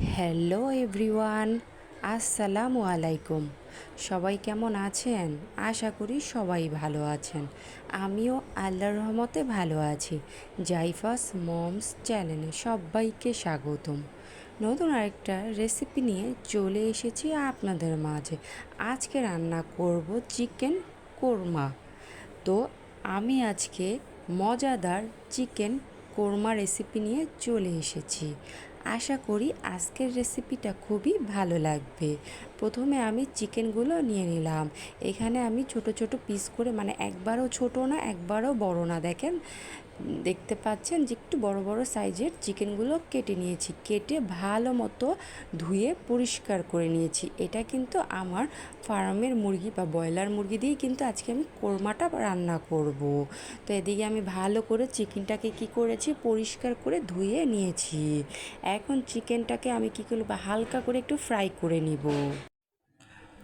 Hello everyone আসসালামু আলাইকুম সবাই কেমন আছেন? আশা করি সবাই ভালো আছেন। আমিও আল্লাহর রহমতে ভালো আছি। জাইফাস মমস চ্যানেলে সবাইকে স্বাগতম। নতুন আরেকটা রেসিপি নিয়ে চলে এসেছি আপনাদের মাঝে। আজকে রান্না করব চিকেন কোরমা। তো আমি আজকে মজাদার চিকেন কোরমা রেসিপি নিয়ে চলে এসেছি। আশা করি আজকের রেসিপিটা খুবই ভালো লাগবে। প্রথমে আমি চিকেনগুলো নিয়ে নিলাম। এখানে আমি ছোট ছোট পিস করে মানে একবারও ছোট না, একবারও বড় না, দেখেন। দেখতে পাচ্ছেন যে একটু বড় বড় সাইজের চিকেনগুলো কেটে নিয়েছি। কেটে ভালো মতো ধুয়ে পরিষ্কার করে নিয়েছি। এটা কিন্তু আমার ফার্মের মুরগি বা ব্রয়লার মুরগি দিয়েই কিন্তু আজকে আমি কোরমাটা রান্না করব। তো এদিকে আমি ভালো করে চিকেনটাকে কি করেছি? পরিষ্কার করে ধুয়ে নিয়েছি। এখন চিকেনটাকে আমি কী করব? হালকা করে একটু ফ্রাই করে নিব।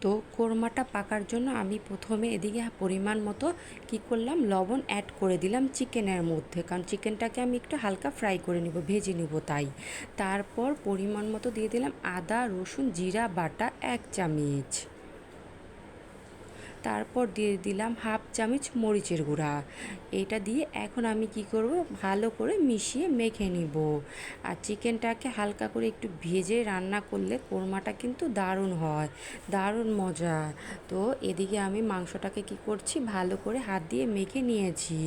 তো কোরমাটা পাকার জন্য আমি প্রথমে এদিকে পরিমাণ মতো কি করলাম, লবণ অ্যাড করে দিলাম চিকেনের মধ্যে। কারণ চিকেনটাকে আমি একটু হালকা ফ্রাই করে নিব, ভেজে নিব তাই। তারপর পরিমাণ মতো দিয়ে দিলাম আদা, রসুন, জিরা, বাটা, এক চামচ। তারপর দিয়ে দিলাম হাফ চামচ মরিচের গুঁড়া। এটা দিয়ে এখন আমি কি করব? ভালো করে মিশিয়ে মেখে নিব। আর চিকেনটাকে হালকা করে একটু ভেজে রান্না করলে কোরমাটা কিন্তু দারুণ হয়, দারুণ মজা। তো এদিকে আমি মাংসটাকে কি করছি? ভালো করে হাত দিয়ে মেখে নিয়েছি।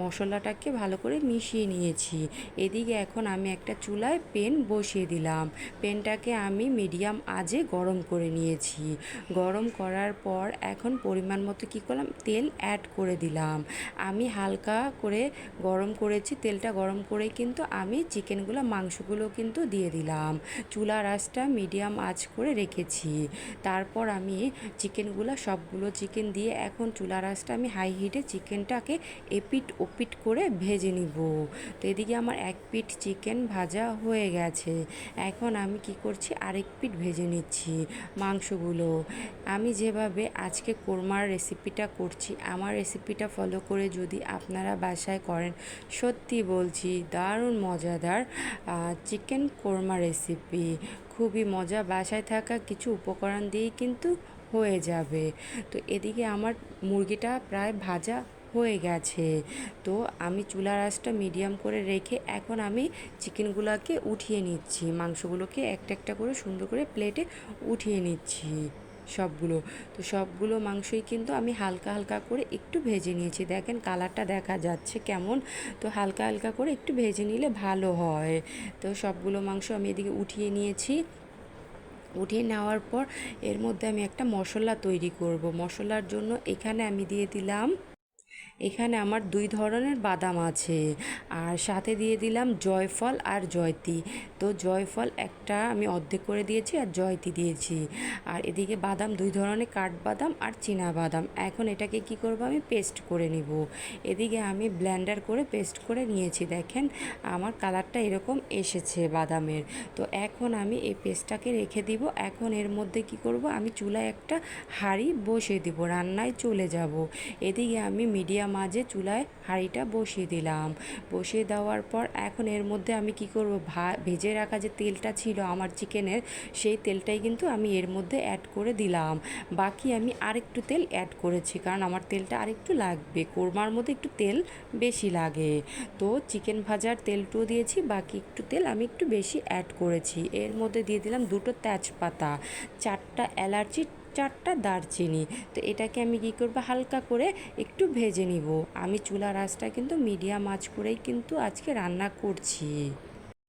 মশলাটাকে ভালো করে মিশিয়ে নিয়েছি। এদিকে এখন আমি একটা চুলায় পেন বসিয়ে দিলাম। পেনটাকে আমি মিডিয়াম আজে গরম করে নিয়েছি। গরম করার পর এখন পরিমাণ মতো কী করলাম? তেল অ্যাড করে দিলাম। আমি হালকা করে গরম করেছি, তেলটা গরম করে কিন্তু আমি চিকেনগুলো, মাংসগুলো কিন্তু দিয়ে দিলাম। চুলার আঁচটা মিডিয়াম আঁচ করে রেখেছি। তারপর আমি চিকেনগুলো, সবগুলো চিকেন দিয়ে এখন চুলার আঁচটা আমি হাই হিটে চিকেনটাকে এপিট ওপিট করে ভেজে নিব। তো এদিকে আমার এক পিঠ চিকেন ভাজা হয়ে গেছে। এখন আমি কি করছি? আরেক পিঠ ভেজে নিচ্ছি মাংসগুলো। আমি যেভাবে আজকে কোরমার রেসিপিটা করছি, আমার রেসিপিটা ফলো করে যদি আপনারা বাসায় করেন, সত্যি বলছি দারুণ মজাদার চিকেন কোরমা রেসিপি খুবই মজা, বাসায় থাকা কিছু উপকরণ দিয়েই কিন্তু হয়ে যাবে। তো এদিকে আমার মুরগিটা প্রায় ভাজা হয়ে গেছে। তো আমি চুলার আঁচটা মিডিয়াম করে রেখে এখন আমি চিকেনগুলোকে উঠিয়ে নিচ্ছি। মাংসগুলোকে একটা একটা করে সুন্দর করে প্লেটে উঠিয়ে নিচ্ছি। সবগুলো। তো সবগুলো মাংসই কিন্তু আমি হালকা হালকা করে একটু ভেজে নিয়েছি। দেখেন কালারটা দেখা যাচ্ছে কেমন। তো হালকা হালকা করে একটু ভেজে নিলে ভালো হয়। তো সবগুলো মাংস আমি এদিকে উঠিয়ে নিয়েছি। উঠিয়ে নেওয়ার পর এর মধ্যে আমি একটা মশলা তৈরি করব। মশলার জন্য এখানে আমি দিয়ে দিলাম এখানে আমার দুই ধরনের বাদাম আছে। আর সাথে দিয়ে দিলাম জয়ফল আর জয়তি। তো জয়ফল একটা আমি অর্ধেক করে দিয়েছি আর জয়তি দিয়েছি। আর এদিকে বাদাম, দুই ধরনের কাঠবাদাম আর চীনা বাদাম এখন এটাকে কি করব আমি? পেস্ট করে নিব। এদিকে আমি ব্ল্যান্ডার করে পেস্ট করে নিয়েছি। দেখেন, আমার কালারটা এরকম এসেছে বাদামের। তো এখন আমি এই পেস্টটাকে রেখে দিব। এখন এর মধ্যে কি করব? আমি চুলায় একটা হাঁড়ি বসিয়ে দিব। রান্নায় চলে যাব। এদিকে আমি মিডিয়াম মাঝে চুলায় হাঁড়িটা বসিয়ে দিলাম। বসিয়ে দেওয়ার পর এখন এর মধ্যে আমি কি করব? ভা, ভেজে রাখা যে তেলটা ছিল আমার চিকেনের, সেই তেলটাই কিন্তু আমি এর মধ্যে অ্যাড করে দিলাম। বাকি আমি আরেকটু তেল অ্যাড করেছি, কারণ আমার তেলটা আরেকটু লাগবে। কোরমার মধ্যে একটু তেল বেশি লাগে। তো চিকেন ভাজার তেলটুও দিয়েছি, বাকি একটু তেল আমি একটু বেশি অ্যাড করেছি। এর মধ্যে দিয়ে দিলাম দুটো তেজপাতা, চারটা এলাচি চারটা দারচিনি। তো এটাকে আমি কী করব? হালকা করে একটু ভেজে নিব। আমি চুলার আঁচটা কিন্তু মিডিয়াম আঁচ করেই কিন্তু আজকে রান্না করছি।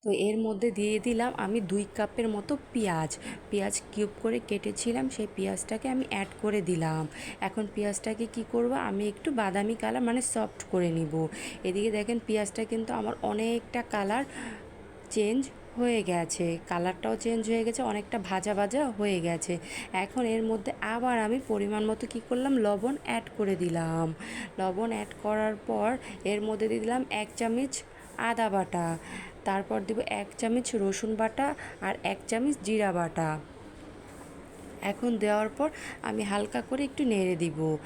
তো এর মধ্যে দিয়ে দিলাম আমি দুই কাপের মতো পেঁয়াজ। পেঁয়াজ কিউব করে কেটেছিলাম, সেই পেঁয়াজটাকে আমি অ্যাড করে দিলাম। এখন পেঁয়াজটাকে কি করব? আমি একটু বাদামি কালার মানে সফট করে নিব। এদিকে দেখেন পেঁয়াজটা কিন্তু আমার অনেকটা কালার চেঞ্জ হয়ে গেছে। কালারটাও চেঞ্জ হয়ে গেছে, অনেকটা ভাজা ভাজা হয়ে গেছে। এখন এর মধ্যে আবার আমি পরিমাণ মতো কী করলাম? লবণ অ্যাড করে দিলাম। লবণ অ্যাড করার পর এর মধ্যে দিয়ে দিলাম এক চামচ আদা বাটা। তারপর দেব এক চামচ রসুন বাটা আর এক চামচ জিরা বাটা। এখন দেওয়ার পর আমি হালকা করে একটু নেড়ে দিব।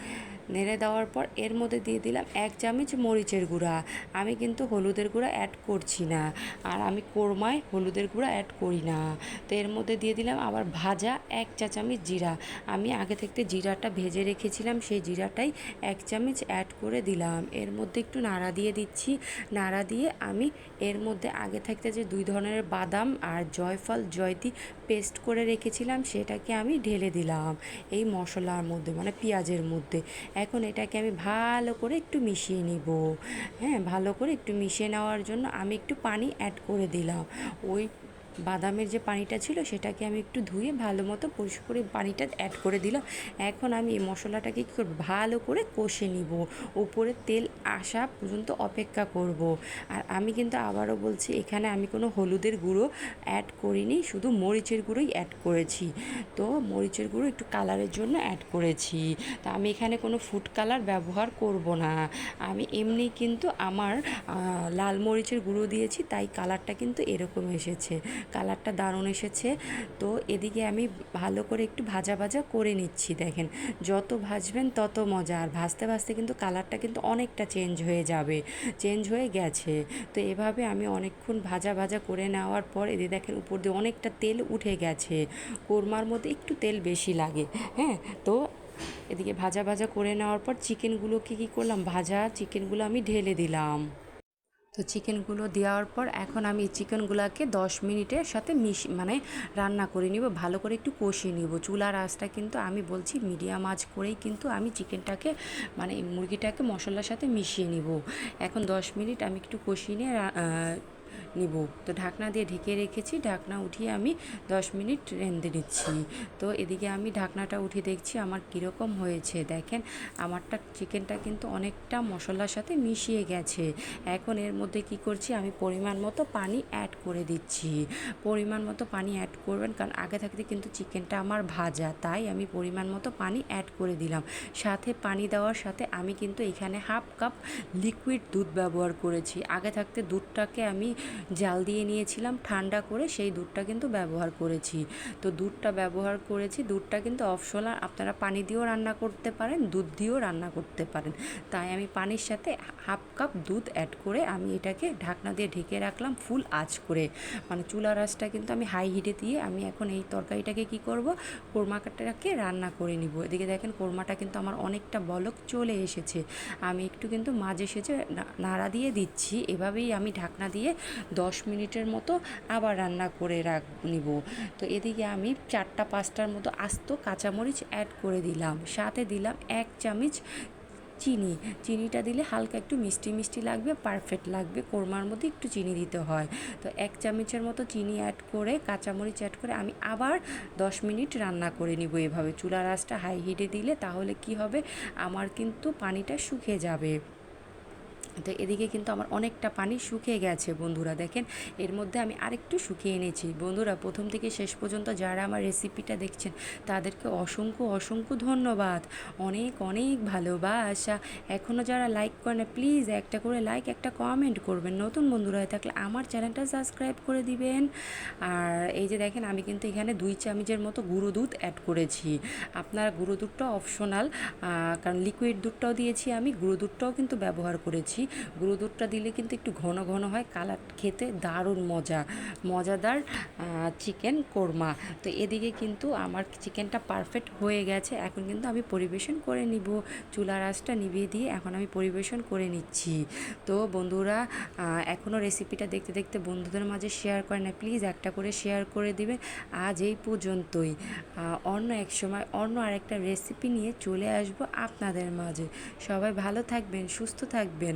নেড়ে দেওয়ার পর এর মধ্যে দিয়ে দিলাম এক চামচ মরিচের গুঁড়া। আমি কিন্তু হলুদের গুঁড়া অ্যাড করছি না। আর আমি কোরমায় হলুদের গুঁড়া অ্যাড করি না। তো এর মধ্যে দিয়ে দিলাম আবার ভাজা এক চা চামচ জিরা। আমি আগে থেকে জিরাটা ভেজে রেখেছিলাম, সেই জিরাটাই এক চামচ অ্যাড করে দিলাম। এর মধ্যে একটু নাড়া দিয়ে দিচ্ছি। নাড়া দিয়ে আমি এর মধ্যে আগে থাকতে যে দুই ধরনের বাদাম আর জয়ফল, জয়তি পেস্ট করে রেখেছিলাম, সেটাকে আমি ঢেলে দিলাম এই মশলার মধ্যে মানে পেঁয়াজের মধ্যে। এখন এটাকে আমি ভালো করে একটু মিশিয়ে নিব। হ্যাঁ ভালো করে একটু মিশিয়ে নেওয়ার জন্য আমি একটু পানি অ্যাড করে দিলাম। ওই বাদামের যে পানিটা ছিল সেটাকে আমি একটু ধুয়ে ভালো মতো পরিষ্কার করে পানিটা অ্যাড করে দিলাম। এখন আমি এই মশলাটাকে কী করব? ভালো করে কষে নিব। উপরে তেল আসা পর্যন্ত অপেক্ষা করব। আর আমি কিন্তু আবারও বলছি, এখানে আমি কোনো হলুদের গুঁড়ো অ্যাড করিনি, শুধু মরিচের গুঁড়োই অ্যাড করেছি। তো মরিচের গুঁড়ো একটু কালারের জন্য অ্যাড করেছি। তা আমি এখানে কোনো ফুড কালার ব্যবহার করব না। আমি এমনি কিন্তু আমার লাল মরিচের গুঁড়ো দিয়েছি, তাই কালারটা কিন্তু এরকম এসেছে। কালারটা দারুণ এসেছে। তো এদিকে আমি ভালো করে একটু ভাজা ভাজা করে নিচ্ছি, দেখেন। যত ভাজবেন তত মজা। আর ভাজতে ভাজতে কিন্তু কালারটা কিন্তু অনেকটা চেঞ্জ হয়ে যাবে, চেঞ্জ হয়ে গেছে। তো এভাবে আমি অনেকক্ষণ ভাজা ভাজা করে নেওয়ার পর এদিকে দেখেন উপর দিয়ে অনেকটা তেল উঠে গেছে। কোরমার মধ্যে একটু তেল বেশি লাগে হ্যাঁ? তো এদিকে ভাজা ভাজা করে নেওয়ার পর চিকেনগুলোকে কী করলাম? ভাজা চিকেনগুলো আমি ঢেলে দিলাম। তো চিকেনগুলো দেওয়ার পর এখন আমি চিকেনগুলোকে দশ মিনিটের সাথে মিশ মানে রান্না করে নিব, ভালো করে একটু কষিয়ে নিব। চুলার আঁচটা কিন্তু আমি বলছি মিডিয়াম আঁচ করেই কিন্তু আমি চিকেনটাকে মানে মুরগিটাকে মশলার সাথে মিশিয়ে নিব। এখন দশ মিনিট আমি একটু কষিয়ে নিয়ে নিব। তো ঢাকনা দিয়ে ঢেকে রেখেছি। ঢাকনা উঠিয়ে আমি দশ মিনিট রেঁধে নিচ্ছি। তো এদিকে আমি ঢাকনাটা উঠিয়ে দেখছি আমার কীরকম হয়েছে। দেখেন, আমারটা, চিকেনটা কিন্তু অনেকটা মশলার সাথে মিশিয়ে গেছে। এখন এর মধ্যে কি করছি? আমি পরিমাণ মতো পানি অ্যাড করে দিচ্ছি। পরিমাণ মতো পানি অ্যাড করবেন, কারণ আগে থাকতে কিন্তু চিকেনটা আমার ভাজা। তাই আমি পরিমাণ মতো পানি অ্যাড করে দিলাম। সাথে পানি দেওয়ার সাথে আমি কিন্তু এখানে হাফ কাপ লিকুইড দুধ ব্যবহার করেছি। আগে থাকতে দুধটাকে আমি জাল দিয়ে নিয়েছিলাম, ঠান্ডা করে সেই দুধটা কিন্তু ব্যবহার করেছি। তো দুধটা ব্যবহার করেছি, দুধটা কিন্তু অপশনাল, আপনারা পানি দিয়েও রান্না করতে পারেন, দুধ দিয়েও রান্না করতে পারেন। তাই আমি পানির সাথে হাফ কাপ দুধ অ্যাড করে আমি এটাকে ঢাকনা দিয়ে ঢেকে রাখলাম ফুল আঁচ করে। মানে চুলার আঁচটা কিন্তু আমি হাই হিটে দিয়ে আমি এখন এই তরকারিটাকে কি করব? কোরমাটাকে রান্না করে নিব। এদিকে দেখেন কোরমাটা কিন্তু আমার অনেকটা বলক চলে এসেছে। আমি একটু কিন্তু মাঝে সেজে নাড়া দিয়ে দিচ্ছি। এভাবেই আমি ঢাকনা দিয়ে দশ মিনিটের মতো আবার রান্না করে রাখ, নিব। তো এদিকে আমি চারটা, পাঁচটার মতো আস্ত কাঁচামরিচ অ্যাড করে দিলাম। সাথে দিলাম এক চামচ চিনি। চিনিটা দিলে হালকা একটু মিষ্টি মিষ্টি লাগবে পারফেক্ট লাগবে, কোরমার মধ্যে একটু চিনি দিতে হয়। তো এক চামচের মতো চিনি অ্যাড করে, কাঁচামরিচ অ্যাড করে আমি আবার দশ মিনিট রান্না করে নিব এভাবে। চুলার আঁচটা হাই হিটে দিলে তাহলে কি হবে? আমার কিন্তু পানিটা শুকিয়ে যাবে। তো এদিকে কিন্তু আমার অনেকটা পানি শুকিয়ে গেছে, বন্ধুরা দেখেন। এর মধ্যে আমি আরেকটু শুকিয়ে এনেছি বন্ধুরা, প্রথম থেকে শেষ পর্যন্ত যারা আমার রেসিপিটা দেখছেন, তাদেরকে অসংখ্য অসংখ্য ধন্যবাদ। অনেক অনেক ভালোবাসা। এখনও যারা লাইক করে না প্লিজ একটা করে লাইক একটা কমেন্ট করবেন। নতুন বন্ধুরা হয়ে থাকলে আমার চ্যানেলটা সাবস্ক্রাইব করে দিবেন। আর এই যে দেখেন, আমি কিন্তু এখানে দুই চামচের মতো গুঁড়ো দুধ অ্যাড করেছি। আপনার গুঁড়ো দুধটা অপশনাল কারণ লিকুইড দুধটাও দিয়েছি আমি, গুঁড়ো দুধটাও কিন্তু ব্যবহার করেছি। গুঁড়ো দুধটা দিলে কিন্তু একটু ঘন ঘন হয়। কালার খেতে দারুণ মজা, মজাদার চিকেন কোরমা। তো এদিকে কিন্তু আমার চিকেনটা পারফেক্ট হয়ে গেছে। এখন কিন্তু আমি পরিবেশন করে নিব। চুলার আঁচটা নিভিয়ে দিয়ে এখন আমি পরিবেশন করে নিচ্ছি। তো বন্ধুরা এখনও রেসিপিটা দেখতে দেখতে বন্ধুদের মাঝে শেয়ার করে না। প্লিজ একটা করে শেয়ার করে দিবেন। আজ এই পর্যন্তই। অন্য এক সময় অন্য আরেকটা রেসিপি নিয়ে চলে আসব আপনাদের মাঝে। সবাই ভালো থাকবেন, সুস্থ থাকবেন।